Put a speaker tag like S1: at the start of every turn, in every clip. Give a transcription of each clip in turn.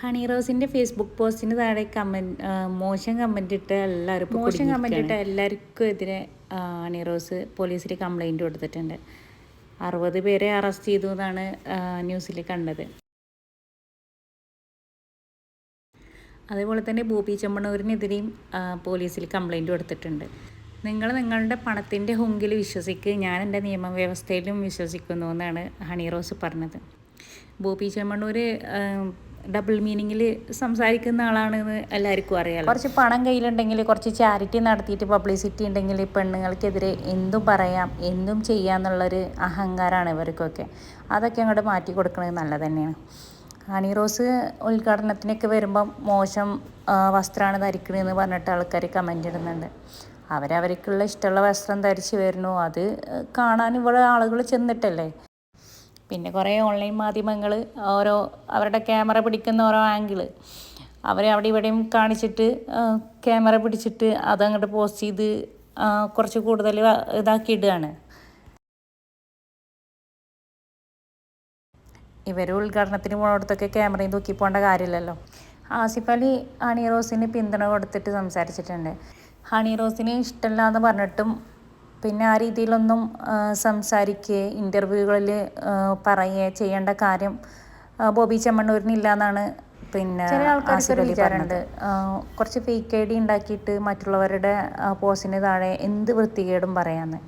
S1: Honey റോസിന്റെ Facebook പോസ്റ്റിന് താഴെ comment മോശം കമന്റ് ഇട്ട എല്ലാവരും മോശം കമന്റ് ഇട്ട എല്ലാവർക്കും എതിരെ ഹണി റോസ് പോലീസിൽ കംപ്ലൈന്റ് കൊടുത്തിട്ടുണ്ട്. അറുപത് പേരെ അറസ്റ്റ് ചെയ്തു എന്നാണ് ന്യൂസിൽ കണ്ടത്. അതേപോലെ തന്നെ ഭൂപി ചെമ്മണ്ണൂരിനെതിരെയും പോലീസിൽ കംപ്ലൈന്റ് കൊടുത്തിട്ടുണ്ട്. നിങ്ങൾ നിങ്ങളുടെ പണത്തിന്റെ ഹുങ്കിൽ വിശ്വസിക്ക് ഞാൻ എന്റെ നിയമവ്യവസ്ഥയിലും വിശ്വസിക്കുന്നു എന്നാണ് ഹണി റോസ് പറഞ്ഞത്. ഭൂപി ചെമ്മണ്ണൂർ ഡബിൾ മീനിങ്ങിൽ സംസാരിക്കുന്ന ആളാണെന്ന് എല്ലാവർക്കും അറിയാം കുറച്ച് പണം കയ്യിലുണ്ടെങ്കിൽ കുറച്ച് ചാരിറ്റി നടത്തിയിട്ട് പബ്ലിസിറ്റി ഉണ്ടെങ്കിൽ പെണ്ണുങ്ങൾക്കെതിരെ എന്തും പറയാം എന്തും ചെയ്യാന്നുള്ളൊരു അഹങ്കാരമാണ് ഇവർക്കൊക്കെ. അതൊക്കെ അങ്ങോട്ട് മാറ്റി കൊടുക്കുന്നത് നല്ലത് തന്നെയാണ്. ഹണി റോസ് ഉദ്ഘാടനത്തിനൊക്കെ വരുമ്പം മോശം വസ്ത്രമാണ് ധരിക്കണമെന്ന് പറഞ്ഞിട്ട് ആൾക്കാർ കമന്റ് ഇടുന്നുണ്ട്. അവരവർക്കുള്ള ഇഷ്ടമുള്ള വസ്ത്രം ധരിച്ച് വരുന്നു. അത് കാണാൻ ഇവിടെ ആളുകൾ ചെന്നിട്ടല്ലേ? പിന്നെ കുറേ ഓൺലൈൻ മാധ്യമങ്ങൾ ഓരോ അവരുടെ ക്യാമറ പിടിക്കുന്ന ഓരോ ആംഗിൾ. അവരെ അവിടെ ഇവിടെയും കാണിച്ചിട്ട് ക്യാമറ പിടിച്ചിട്ട് അതങ്ങോട്ട് പോസ്റ്റ് ചെയ്ത് കുറച്ച് കൂടുതൽ ഇതാക്കി ഇടുകയാണ് ഇവർ ഉദ്ഘാടനത്തിന് പോണടത്തൊക്കെ ക്യാമറയും തൂക്കി പോകേണ്ട കാര്യമില്ലല്ലോ. ആസിഫ് അലി ഹണി റോസിന് പിന്തുണ കൊടുത്തിട്ട് സംസാരിച്ചിട്ടുണ്ട്. ഹണി റോസിന് ഇഷ്ടമില്ല എന്ന് പറഞ്ഞിട്ടും പിന്നെ ആ രീതിയിലൊന്നും സംസാരിക്കുക സംസാരിക്കുകയോ ഇന്റർവ്യൂകളിൽ പറയുക ചെയ്യേണ്ട കാര്യം ബോബി ചെമ്മണ്ണൂരിനില്ല എന്നാണ് പിന്നെ ചില കുറച്ച് ഫേക്ക് ഐ ഡി ഉണ്ടാക്കിയിട്ട് മറ്റുള്ളവരുടെ പോസ്റ്റിന് താഴെ എന്ത് വൃത്തികേടും പറയാമെന്ന്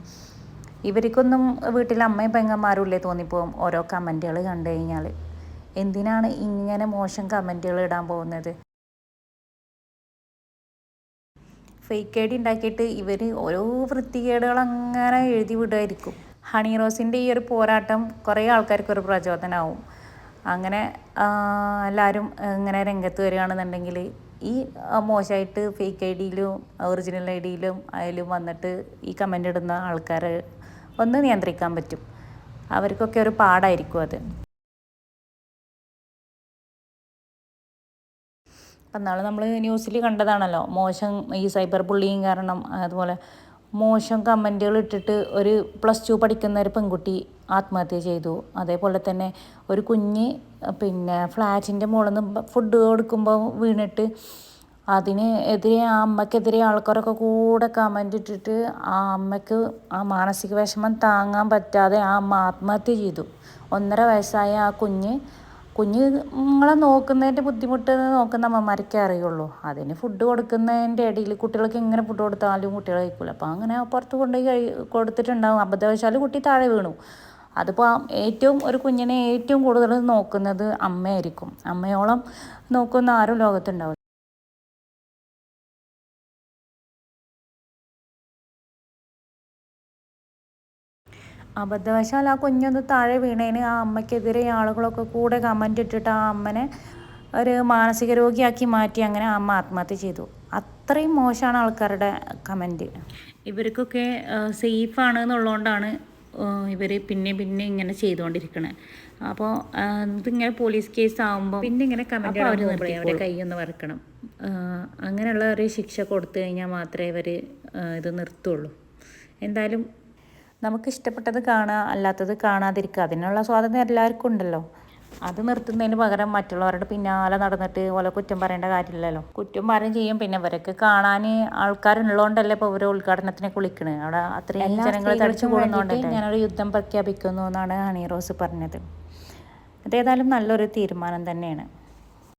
S1: ഇവർക്കൊന്നും വീട്ടിൽ അമ്മയും പെങ്ങന്മാരുമില്ലേ തോന്നിപ്പോവും ഓരോ കമന്റുകൾ കണ്ടു കഴിഞ്ഞാൽ എന്തിനാണ് ഇങ്ങനെ മോശം കമന്റുകൾ ഇടാൻ പോകുന്നത്? ഫേക്ക് ഐ ഡി ഉണ്ടാക്കിയിട്ട് ഇവർ ഓരോ വൃത്തികേടുകൾ അങ്ങനെ എഴുതി വിടുമായിരിക്കും ഹണി റോസിന്റെ ഈ ഒരു പോരാട്ടം കുറേ ആൾക്കാർക്ക് ഒരു പ്രചോദനമാവും അങ്ങനെ എല്ലാവരും ഇങ്ങനെ രംഗത്ത് വരികയാണെന്നുണ്ടെങ്കിൽ ഈ മോശമായിട്ട് ഫേക്ക് ഐ ഡിയിലും ഒറിജിനൽ ഐ ഡിയിലും അതിലും വന്നിട്ട് ഈ കമന്റ് ഇടുന്ന ആൾക്കാരെ ഒന്ന് നിയന്ത്രിക്കാൻ പറ്റും. അവർക്കൊക്കെ ഒരു പാടായിരിക്കും അത്. എന്നാൾ നമ്മൾ ന്യൂസിൽ കണ്ടതാണല്ലോ. മോശം ഈ സൈബർ ബുള്ളിങ് കാരണം അതുപോലെ മോശം കമന്റുകൾ ഇട്ടിട്ട് ഒരു പ്ലസ് ടു പഠിക്കുന്ന ഒരു പെൺകുട്ടി ആത്മഹത്യ ചെയ്തു. അതേപോലെ തന്നെ ഒരു കുഞ്ഞ് പിന്നെ ഫ്ലാറ്റിന്റെ മുകളിൽ നിന്ന് ഫുഡ് കൊടുക്കുമ്പോൾ വീണിട്ട് അതിന് എതിരെ ആ അമ്മക്കെതിരെ ആൾക്കാരൊക്കെ കൂടെ കമന്റ് ഇട്ടിട്ട് ആ അമ്മയ്ക്ക് ആ മാനസിക വിഷമം താങ്ങാൻ പറ്റാതെ ആ അമ്മ ആത്മഹത്യ ചെയ്തു. ഒന്നര വയസ്സായ ആ കുഞ്ഞ് കുഞ്ഞുങ്ങളെ നോക്കുന്നതിന്റെ ബുദ്ധിമുട്ട് നോക്കുന്ന അമ്മമാർക്കേ അറിയുള്ളൂ. അതിന് ഫുഡ് കൊടുക്കുന്നതിന്റെ ഇടയിൽ കുട്ടികൾക്ക് എങ്ങനെ ഫുഡ് കൊടുത്താലും കുട്ടികൾ കഴിക്കില്ല അപ്പോൾ അങ്ങനെ പുറത്ത് കൊണ്ടുപോയി കഴി കൊടുത്തിട്ടുണ്ടാവും. അബദ്ധവശാൽ കുട്ടി താഴെ വീണു. അതിപ്പോൾ ഏറ്റവും ഒരു കുഞ്ഞിനെ ഏറ്റവും കൂടുതൽ നോക്കുന്നത് അമ്മയായിരിക്കും. അമ്മയോളം നോക്കുന്ന ആരും ലോകത്തുണ്ടാവില്ല അബദ്ധവശാൽ ആ കുഞ്ഞൊന്ന് താഴെ വീണേന് ആ അമ്മയ്ക്കെതിരെ ആളുകളൊക്കെ കൂടെ കമന്റ് ഇട്ടിട്ട് ആ അമ്മനെ ഒരു മാനസിക രോഗിയാക്കി മാറ്റി അങ്ങനെ ആ അമ്മ ആത്മഹത്യ ചെയ്തു. അത്രയും മോശമാണ് ആൾക്കാരുടെ കമന്റ് ഇവർക്കൊക്കെ സേഫാണ് എന്നുള്ളതുകൊണ്ടാണ് ഇവർ പിന്നെ പിന്നെ ഇങ്ങനെ ചെയ്തുകൊണ്ടിരിക്കണേ. അപ്പോൾ ഇതിങ്ങനെ പോലീസ് കേസ് ആകുമ്പോൾ പിന്നെ ഇങ്ങനെ കമന്റ് അവർ അവരുടെ കൈ കൈയൊന്ന് വറക്കണം. അങ്ങനെയുള്ള ഒരു ശിക്ഷ കൊടുത്തു കഴിഞ്ഞാൽ മാത്രമേ ഇവർ ഇത് നിർത്തുള്ളൂ. എന്തായാലും നമുക്ക് ഇഷ്ടപ്പെട്ടത് കാണുക അല്ലാത്തത് കാണാതിരിക്കുക. അതിനുള്ള സ്വാതന്ത്ര്യം എല്ലാവർക്കും ഉണ്ടല്ലോ. അത് നിർത്തുന്നതിന് പകരം മറ്റുള്ളവരുടെ പിന്നാലെ നടന്നിട്ട് ഓലെ കുറ്റം പറയേണ്ട കാര്യമില്ലല്ലോ. കുറ്റം പറയും ചെയ്യും. പിന്നെ ഇവരൊക്കെ കാണാൻ ആൾക്കാരുള്ളതുകൊണ്ടല്ലേ ഇപ്പോൾ ഇവരെ ഉദ്ഘാടനത്തിനൊക്കെ കുളിക്കണേ അവിടെ അത്രയും ജനങ്ങൾ തടിച്ചു പോകുന്നതുകൊണ്ട് ഞാനൊരു യുദ്ധം പ്രഖ്യാപിക്കുന്നു എന്നാണ് ഹണി റോസ് പറഞ്ഞത്. അതേതായാലും നല്ലൊരു തീരുമാനം തന്നെയാണ്.